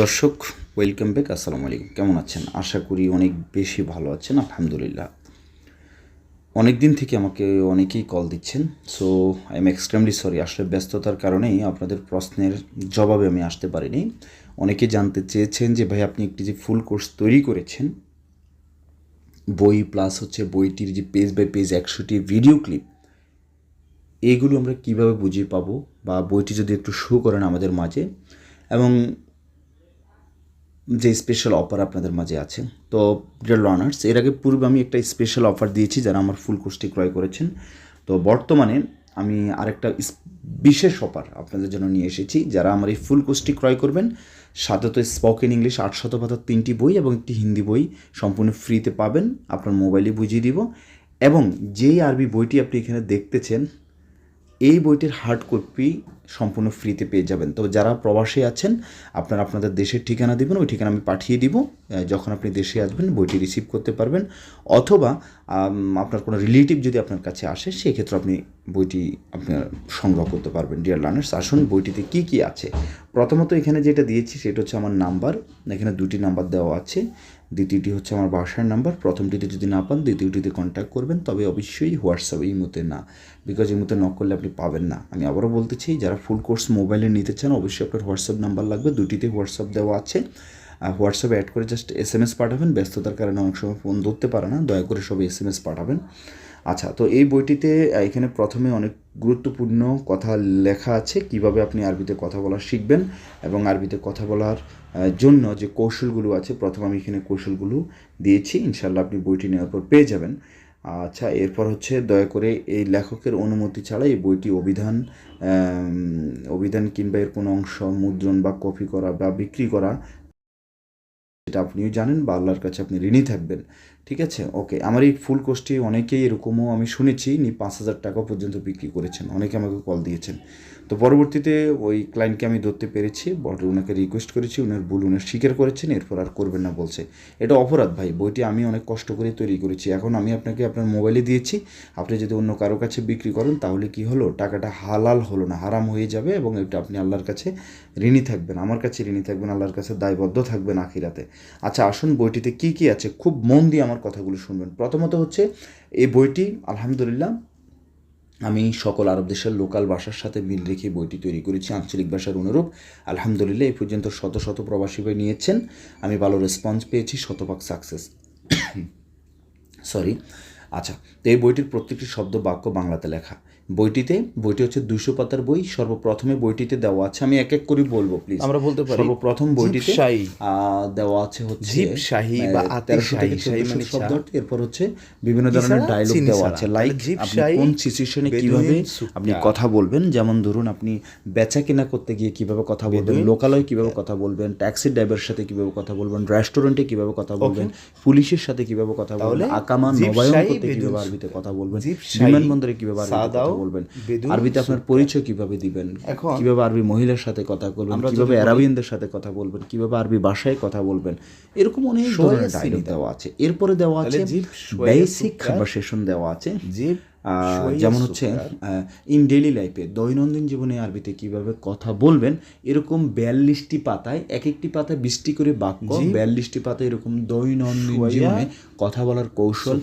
দর্শক welcome back আসসালামু আলাইকুম। কেমন আছেন? আশা করি অনেক বেশি ভালো আছেন, আলহামদুলিল্লাহ। অনেক দিন থেকে আমাকে অনেকেই কল দিচ্ছেন so I am extremely sorry আসলে ব্যস্ততার কারণেই আপনাদের প্রশ্নের জবাবে আমি আসতে পারিনি। অনেকে জানতে চেয়েছেন যে, ভাই, আপনি একটি যে ফুল কোর্স তৈরি করেছেন, বই প্লাস হচ্ছে বইটির যে পেজ বাই পেজ একশোটি ভিডিও ক্লিপ এইগুলো আমরা কীভাবে বুঝিয়ে পাবো? বা বইটি যদি একটু শো করেন আমাদের মাঝে? এবং যে স্পেশাল অফার আপনাদের মাঝে আছে। তো ডিয়ার লার্নার্স এর আগে পূর্বে আমি একটা স্পেশাল অফার দিয়েছি যারা আমার ফুল কোর্সটি ক্রয় করেছেন। তো, বর্তমানে আমি আরেকটা বিশেষ অফার আপনাদের জন্য নিয়ে এসেছি। যারা আমার এই ফুল কোর্সটি ক্রয় করবেন সাথে তো স্পোকেন ইংলিশ আটশত পাতার তিনটি বই এবং একটি হিন্দি বই সম্পূর্ণ ফ্রিতে পাবেন। আপনার মোবাইলে বুঝিয়ে দিব। এবং যেই আরবি বইটি আপনি এখানে দেখতেছেন এই বইটির হার্ড কপি সম্পূর্ণ ফ্রিতে পেয়ে যাবেন। তবে যারা প্রবাসে আছেন, আপনারা আপনাদের দেশের ঠিকানা দিবেন, ওই ঠিকানা আমি পাঠিয়ে দিব। যখন আপনি দেশে আসবেন, বইটি রিসিভ করতে পারবেন। অথবা আপনার কোনো রিলেটিভ যদি আপনার কাছে আসে, সেক্ষেত্রে আপনি বইটি আপনার সংগ্রহ করতে পারবেন। ডিয়ার লার্নার্স আসুন বইটিতে কি কি আছে। প্রথমত এখানে যেটা দিয়েছি, সেটা হচ্ছে আমার নাম্বার এখানে দুটি নাম্বার দেওয়া আছে। দ্বিতীয়টি হচ্ছে আমার বাসার নাম্বার। প্রথমটিতে যদি না পান, দ্বিতীয়টিতে কন্ট্যাক্ট করবেন, তবে অবশ্যই হোয়াটসঅ্যাপ এই মুহূর্তে না। বিকজ এই মুহূর্তে নক করলে আপনি পাবেন না। আমি আবারও বলতে চাই, যারা ফুল কোর্স মোবাইলে নিতে চান, অবশ্যই আপনার হোয়াটসঅ্যাপ নাম্বার লাগবে। দুটিতে হোয়াটসঅ্যাপ দেওয়া আছে। হোয়াটসঅ্যাপে অ্যাড করে জাস্ট এস এম এস পাঠাবেন। ব্যস্ততার কারণে অনেক সময় ফোন ধরতে পারে না। দয়া করে সব এস এম এস পাঠাবেন। আচ্ছা তো এই বইটিতে এখানে প্রথমে অনেক গুরুত্বপূর্ণ কথা লেখা আছে। কীভাবে আপনি আরবিতে কথা বলা শিখবেন এবং আরবিতে কথা বলার জন্য যে কৌশলগুলো আছে, প্রথম আমি এখানে কৌশলগুলো দিয়েছি ইনশাল্লাহ আপনি বইটি নেওয়ার পর পেয়ে যাবেন। আচ্ছা এরপর হচ্ছে দয়া করে এই লেখকের অনুমতি ছাড়া এই বইটি অভিধান অভিধান কিংবা এর কোনো অংশ, মুদ্রণ বা কপি করা বা বিক্রি করা সেটা আপনিও জানেন বা আল্লাহর কাছে আপনি ঋণী থাকবেন। ঠিক আছে? ওকে আমার এই ফুল কোর্সটি অনেকেই এরকমও আমি শুনেছি নি পাঁচ হাজার টাকা পর্যন্ত বিক্রি করেছেন। অনেকে আমাকে কল দিয়েছেন। তো পরবর্তীতে ওই ক্লায়েন্টকে আমি ধরতে পেরেছি বট ওনাকে রিকোয়েস্ট করেছি ওনার ভুল উনি স্বীকার করেছেন, এরপর আর করবেন না বলছে। এটা অপরাধ ভাই, বইটি আমি অনেক কষ্ট করে তৈরি করেছি। এখন আমি আপনাকে আপনার মোবাইলে দিয়েছি, আপনি যদি অন্য কারও কাছে বিক্রি করেন, তাহলে কি হলো? টাকাটা হালাল হলো না, হারাম হয়ে যাবে এবং এটা আপনি আল্লাহর কাছে ঋণী থাকবেন, আমার কাছে ঋণী থাকবেন, আল্লাহর কাছে দায়বদ্ধ থাকবেন আখিরাতে। আচ্ছা আসুন বইটিতে কি কি আছে? খুব মন দিয়ে আমার কথাগুলো শুনবেন। প্রথমত হচ্ছে, এই বইটি, আলহামদুলিল্লাহ, আমি সকল আরব দেশের লোকাল ভাষার সাথে মিল রেখে বইটি তৈরি করেছি, আঞ্চলিক ভাষার অনুরূপ। আলহামদুলিল্লাহ, এই পর্যন্ত শত শত প্রবাসী ভাই নিয়েছেন, আমি ভালো রেসপন্স পেয়েছি, শতভাগ সাকসেস সরি আচ্ছা তো এই বইটির প্রত্যেকটি শব্দ বাক্য বাংলাতে লেখা। বইটিতে বইটি হচ্ছে দুশো পাতার বই সর্বপ্রথমে বইটিতে দেওয়া আছে আমি এক এক করে বলব প্লিজ আমরা বলতে পারি সর্বপ্রথম বইটিতে দেওয়া আছে হচ্ছে আহ, বা 1300 আতিশাহী, থেকে শাহী 1400 মানে শব্দ এরপর হচ্ছে বিভিন্ন ধরনের ডায়লগ দেওয়া আছে লাইক আপনি কোন সিচুয়েশনে কীভাবে আপনি কথা বলবেন যেমন ধরুন আপনি বেচা কেনা করতে গিয়ে কীভাবে কথা বলবেন লোকালয়ে কীভাবে কথা বলবেন ট্যাক্সি ড্রাইভারের সাথে কীভাবে কথা বলবেন রেস্টুরেন্টে কীভাবে কথা বলবেন পুলিশের সাথে কীভাবে কথা বলবেন আকামা নবায়ন করতে কীভাবে আরবিতে কথা বলবেন বিমানবন্দরে কীভাবে আরবিতে বলবেন। আরবিতে আপনার পরিচয় কীভাবে দিবেন? এখন- কীভাবে আরবি মহিলার সাথে কথা বলবেন? কীভাবে অ্যারাবিয়ানদের সাথে কথা বলবেন? কীভাবে আরবি ভাষায় কথা বলবেন? এরকম অনেক ধরনের ডায়লগ দেওয়া আছে। এরপরে দেওয়া আছে বেসিক কনভারসেশন দেওয়া আছে। সোয়া যেমন হচ্ছে ইন ডেইলি লাইফে দৈনন্দিন জীবনে আরবিতে কীভাবে কথা বলবেন এরকম বিয়াল্লিশটি পাতায় এক একটি পাতায় বিশটি করে বাক্য বিয়াল্লিশটি পাতায় এরকম দৈনন্দিন জীবনে কথা বলার কৌশল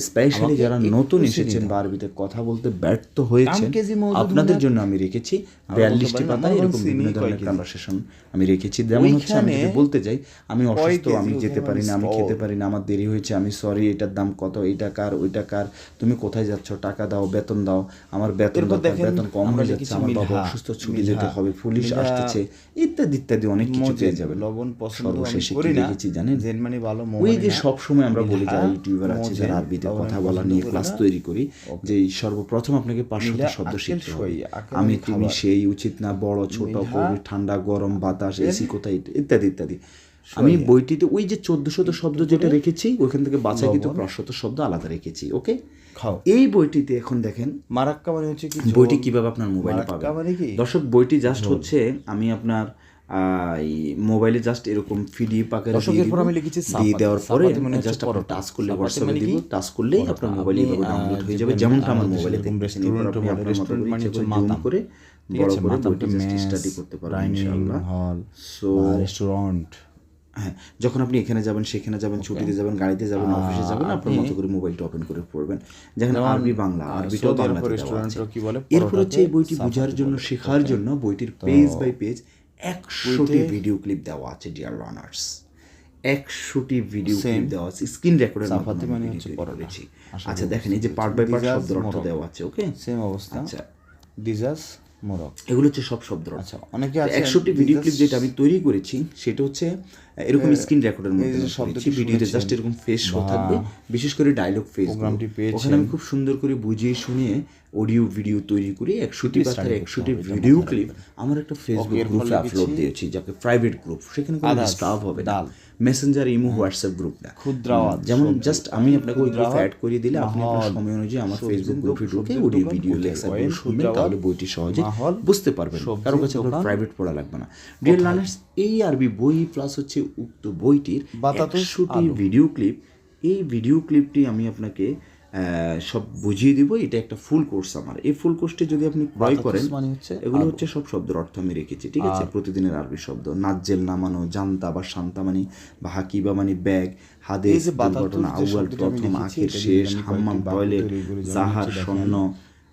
স্পেশালি যারা নতুন এসেছেন বা আরবিতে কথা বলতে ব্যর্থ মওজুদ আপনাদের জন্য আমি রেখেছি বিয়াল্লিশটি পাতায় এরকম বিভিন্ন ধরনের কনভারসেশন আমি রেখেছি। যেমন হচ্ছে আমি যদি বলতে যাই আমি অসুস্থ আমি যেতে পারি না আমি? খেতে পারি না আমার দেরি হয়েছে আমি সরি এটার দাম কত এইটা কার ওইটা কার তুমি কোথায় যাচ্ছ টাকা দাও বেতন দাও আমার বেতন বেতন কম হয়ে যাচ্ছে আমার বাবা অসুস্থ ছুটি যেতে হবে পুলিশ আসতেছে ইত্যাদি ইত্যাদি অনেক কিছু পেয়ে যাবে। লবণ পছন্দ সর্বশেষে করি কি না। জানেন? জেন মানে ভালো ওই যে না। সব সময় আমরা বলি যারা ইউটিউবার আছে যারা আরবিতে কথা বলা নিয়ে ক্লাস তৈরি করি যে সর্বপ্রথম আপনাকে পাঁচশত শব্দ শিখতে হবে। আমি তুমি সেই উচিত না বড় ছোট কবি ঠান্ডা গরম বাতাস এসি কোথায় ইত্যাদি ইত্যাদি। আমি বইটিতে ওই যে চোদ্দ শত শব্দ যেটা রেখেছি ওইখান থেকে বাছাই কিন্তু পাঁচশত শব্দ আলাদা রেখেছি ওকে? খাও। এই বইটিতে এখন দেখেন মারাক্কা মানে হচ্ছে কি বইটি কীভাবে আপনার মোবাইলে পাবেন? মানে দর্শক বইটি জাস্ট হচ্ছে আমি আপনার মোবাইলে জাস্ট এরকম আকারে দর্শক, দিয়ে এরপর দিব। আমি লিখেছি দিয়ে দেওয়ার পরে মানে জাস্ট আপনি টাচ করলে হোয়াটসঅ্যাপে মানে দিব কি? টাচ করলেই আপনার মোবাইলে এভাবে ডাউনলোড হয়ে যাবে। যেমন যেমনটা আমার মোবাইলে দেখতেছেন রেস্টুরেন্টে করে মানে হচ্ছে জুম করে বড় করে স্টাডি করতে পারবেন ইনশাআল্লাহ। সো রেস্টুরেন্ট হ্যাঁ যখন আপনি এখানে যাবেন সেখানে যাবেন ছুটিতে যাবেন গাড়িতে যাবেন অফিসে যাবেন আপনার মতো করে মোবাইলটা ওপেন করে পড়বেন। যেখানে আরবি বাংলা আরবিটাও বাংলাতে এরপর হচ্ছে এই বইটি বোঝার জন্য শেখার জন্য বইটির পেজ বাই পেজ একশোটি ভিডিও ক্লিপ দেওয়া আছে ডিয়ার লার্নার্স একশোটি ভিডিও ক্লিপ দেওয়া আছে স্ক্রিন রেকর্ডের মাধ্যমে মানে। আচ্ছা দেখেন এই যে পার্ট বাই পার্ট শব্দের অর্থ দেওয়া আছে ওকে সেম অবস্থা। আচ্ছা। ডিজাস মোরক এগুলো হচ্ছে সব অর্থ। আচ্ছা অনেকে একশোটি ভিডিও ক্লিপ যেটা আমি তৈরি করেছি সেটা হচ্ছে এরকম স্ক্রিন রেকর্ডের মধ্যে ভিডিওতে জাস্ট এরকম ফেস শো থাকবে বিশেষ করে ডায়লগ ফেস। ওখানে আমি খুব সুন্দর করে বুঝিয়ে শুনিয়ে অডিও ভিডিও তৈরি করে একশোটি কথার একশোটি ভিডিও ক্লিপ আমার একটা ফেসবুক গ্রুপে আপলোড দিয়েছি যাকে প্রাইভেট গ্রুপ সেখানে কোনো স্টাফ হবে না। মেসেঞ্জার ইমো হোয়াটসঅ্যাপ গ্রুপ না। ক্ষুদ্র যেমন জাস্ট আমি আপনাকে ওই গ্রুপে অ্যাড করে দিলে আপনি আপনার সময় অনুযায়ী আমার ফেসবুক গ্রুপে ঢুকে অডিও ভিডিও লেকচারগুলো শুনবেন তাহলে বইটি সহজে বুঝতে পারবেন কারও কাছে আপনার প্রাইভেট পড়া লাগবে না। ডিয়ার লার্নার্স এই আরবি বই প্লাস হচ্ছে উক্ত বইটির একশোটি ভিডিও ক্লিপ এই ভিডিও ক্লিপটি আমি আপনাকে সব বুঝিয়ে দিব। এটা একটা ফুল কোর্স আমার। এই ফুল কোর্সটি যদি আপনি ক্রয় করেন মানে হচ্ছে এগুলো হচ্ছে সব শব্দের অর্থ আমি রেখেছি ঠিক আছে? প্রতিদিনের আরবি শব্দ। নাজ্জেল নামানো জানতা বা শান্তা মানে বা হাকিবা মানে ব্যাগ হাদে দুর্ঘটনা আউয়াল প্রথম আখের শেষ হাম্মাম টয়লেট জাহার স্বর্ণ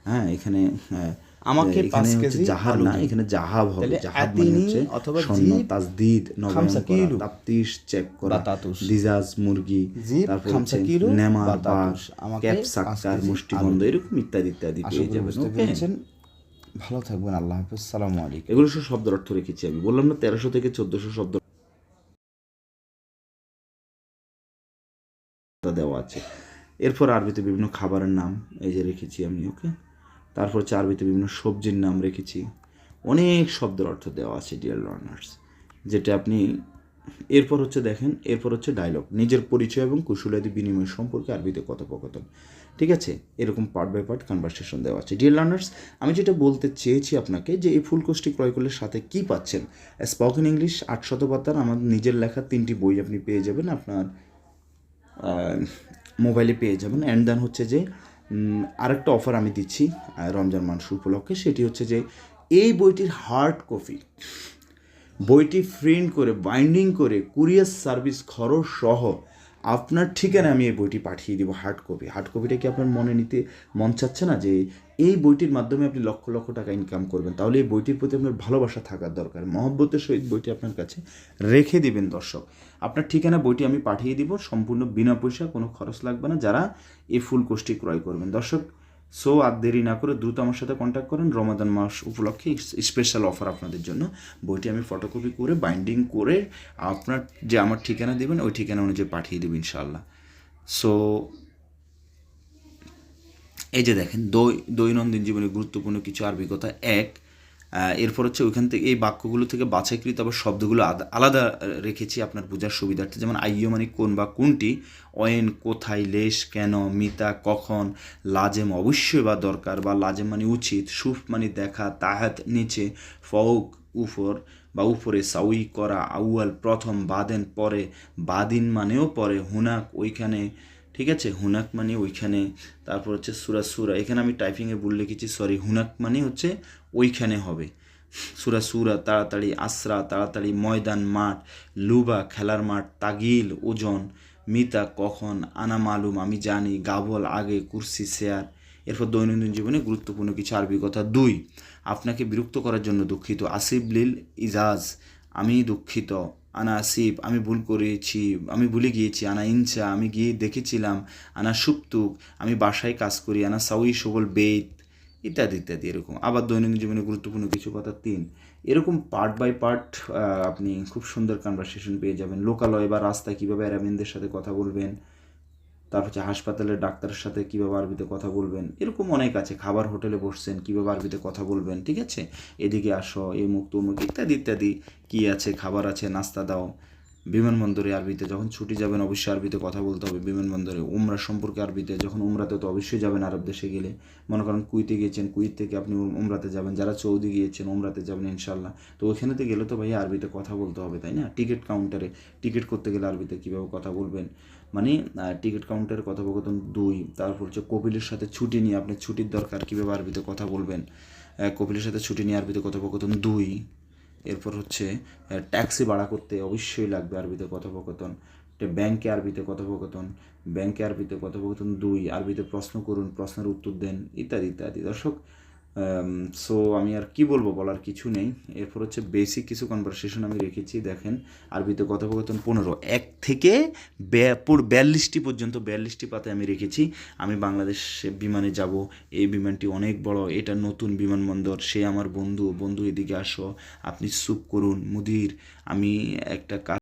হ্যাঁ এখানে হ্যাঁ, আমাকে পাঁচ কেজি জাহার না এখানে জাহাব হবে। জাহাব মানে হচ্ছে অথবা স্বর্ণ তাজদিদ নবায়ন তাপ্তিশ চেক করা বাতাতুস। দিজাজ মুরগি তারপর হচ্ছে কিলু, নেমার বাস আমাকে ক্যাপ সাক্কার কেজি মুষ্টিবন্ধ এরকম ইত্যাদি ইত্যাদি পেয়ে যাবেন বুঝতে ওকে? ভালো থাকবেন আল্লাহ হাফেজ সালামু আলাইকুম। এগুলো সব শব্দের অর্থ রেখেছি আমি। বললাম না তেরোশো থেকে চোদ্দশো শব্দ দেওয়া আছে। এরপর আরবিতে বিভিন্ন খাবারের নাম এই যে রেখেছি আমি ওকে? তারপর হচ্ছে আরবিতে বিভিন্ন সবজির নাম রেখেছি। অনেক শব্দের অর্থ দেওয়া আছে ডিয়ার লার্নার্স যেটা আপনি এরপর হচ্ছে দেখেন, এরপর হচ্ছে ডায়লগ নিজের পরিচয় এবং কুশলাদি বিনিময় সম্পর্কে আরবিতে কথোপকথন। ঠিক আছে? এরকম পার্ট বাই পার্ট কনভারসেশন দেওয়া আছে। ডিয়ার লার্নার্স আমি যেটা বলতে চেয়েছি আপনাকে যে এই ফুল কোর্সটি ক্রয় করলে সাথে কি পাচ্ছেন? স্পোকেন ইংলিশ আটশত পাতার আমার নিজের লেখা তিনটি বই আপনি পেয়ে যাবেন, আপনার মোবাইলে পেয়ে যাবেন। অ্যান্ড দেন হচ্ছে যে আরেকটা অফার আমি দিচ্ছি রমজান মাস উপলক্ষে। সেটি হচ্ছে যে, এই বইটির হার্ড কপি বইটি প্রিন্ট করে বাইন্ডিং করে, কুরিয়ার সার্ভিস খরচ সহ আপনার ঠিকানায় আমি এই বইটি পাঠিয়ে দিব হার্ড কপি হার্ড কপিটা কি আপনার মনে নিতে মন চাচ্ছে না যে এই বইটির মাধ্যমে আপনি লক্ষ লক্ষ টাকা ইনকাম করবেন? তাহলে এই বইটির প্রতি আপনার ভালোবাসা থাকার দরকার। মহব্বতের সহিত বইটি আপনার কাছে রেখে দিবেন দর্শক। আপনার ঠিকানা বইটি আমি পাঠিয়ে দিব, সম্পূর্ণ বিনা পয়সা কোনো খরচ লাগবে না, যারা এই ফুল কোর্সটি ক্রয় করবেন। দর্শক সো আর দেরি না করে দ্রুত আমার সাথে কন্ট্যাক্ট করেন। রমাদান মাস উপলক্ষে স্পেশাল অফার আপনাদের জন্য। বইটি আমি ফটোকপি করে বাইন্ডিং করে আপনার যে আমার ঠিকানা দেবেন, ওই ঠিকানা অনুযায়ী পাঠিয়ে দেবেন ইনশাল্লাহ সো এই যে দেখেন দৈনন্দিন জীবনে গুরুত্বপূর্ণ কিছু আরবি কথা। এক এরপর হচ্ছে ওইখান থেকে এই বাক্যগুলো থেকে বাছাইকৃত আবার শব্দগুলো আলাদা রেখেছি আপনার বোঝার সুবিধার্থে। যেমন আইয় মানে কোন বা কোনটি? অয়েন, কোথায়, লেশ, কেন, মিতা, কখন, লাজেম অবশ্যই বা দরকার বা লাজেম মানে উচিত, সুফ মানে দেখা, তাহাত নিচে ফৌক উপর বা উপরে, সাউই করা, আউয়াল, প্রথম, বাদেন, পরে, বাদিন মানেও পরে, হুনাক, ওইখানে ঠিক আছে? হুনাক মানে ওইখানে, তারপর হচ্ছে সুরা সুরা, এখানে আমি টাইপিংয়ে ভুল লিখেছি সরি হুনাক মানে হচ্ছে ওইখানে হবে। সুরা সুরা, তাড়াতাড়ি আসরা, তাড়াতাড়ি ময়দান, মাঠ, লুবা, খেলার মাঠ, তাগিল, ওজন, মিতা, কখন, আনা মালুম, আমি জানি, গাবল, আগে, কুরসি, শেয়ার। এরপর দৈনন্দিন জীবনে গুরুত্বপূর্ণ কিছু আরবি কথা। দুই, আপনাকে বিরক্ত করার জন্য দুঃখিত। আসিফ লিল ইজাজ। আমি দুঃখিত, আনা আসিফ, আমি ভুল করেছি, আমি ভুলে গিয়েছি, আনা ইনচা আমি গিয়ে দেখেছিলাম, আনা সুপ্তুক, আমি বাসায় কাজ করি, আনা সাউই সবল বেত ইত্যাদি ইত্যাদি, এরকম। আবার দৈনন্দিন জীবনে গুরুত্বপূর্ণ কিছু কথা, তিন। এরকম পার্ট বাই পার্ট আপনি খুব সুন্দর কনভারসেশন পেয়ে যাবেন। লোকালয় বা রাস্তায় কীভাবে অ্যারাবিনদের সাথে কথা বলবেন তারপর হচ্ছে হাসপাতালের ডাক্তারের সাথে কীভাবে আরবিতে কথা বলবেন? এরকম অনেক আছে। খাবার হোটেলে বসছেন, কীভাবে আরবিতে কথা বলবেন, ঠিক আছে? এদিকে আসো এই মুখ তমুক ইত্যাদি ইত্যাদি। কী আছে? খাবার আছে, নাস্তা দাও। বিমানবন্দরে আরবিতে যখন ছুটি যাবেন, অবশ্যই আরবিতে কথা বলতে হবে। বিমানবন্দরে উমরা সম্পর্কে আরবিতে, যখন উমরাতে তো অবশ্যই যাবেন আরব দেশে গেলে। মনে করেন কুইতে গিয়েছেন কুইত থেকে আপনি উম- উমরাতে যাবেন। যারা সৌদি গিয়েছেন, উমরাতে যাবেন ইনশাল্লাহ তো ওইখানেতে গেলে তো ভাই আরবিতে কথা বলতে হবে, তাই না? টিকিট কাউন্টারে। টিকিট করতে গেলে আরবিতে কীভাবে কথা বলবেন? মানে টিকিট কাউন্টারে কথোপকথন দুই, তারপর হচ্ছে কপিলের সাথে ছুটি নিয়ে আপনি ছুটির দরকার কীভাবে আরবিতে কথা বলবেন? কপিলের সাথে ছুটি নিয়ে আরবিতে কথোপকথন দুই, এরপর হচ্ছে ট্যাক্সি ভাড়া করতে অবশ্যই লাগবে আরবিতে কথোপকথন। ব্যাংকে আরবিতে কথোপকথন ব্যাংকে আরবিতে কথোপকথন দুই আরবিতে প্রশ্ন করুন, প্রশ্নের উত্তর দেন, ইত্যাদি ইত্যাদি। দর্শক সো আমি আর কি বলব বলার কিছু নেই। এরপর হচ্ছে বেসিক কিছু কনভারসেশন আমি রেখেছি, দেখেন। আরবিতে কথোপকথন পনেরো। এক থেকে বিয়াল্লিশটি পর্যন্ত, বিয়াল্লিশটি পাতে আমি রেখেছি। আমি বাংলাদেশ বিমানে যাব, এই বিমানটি অনেক বড়, এটা নতুন বিমানবন্দর। সে আমার বন্ধু বন্ধু, এদিকে আসো। আপনি চুপ করুন, মুদির। আমি একটা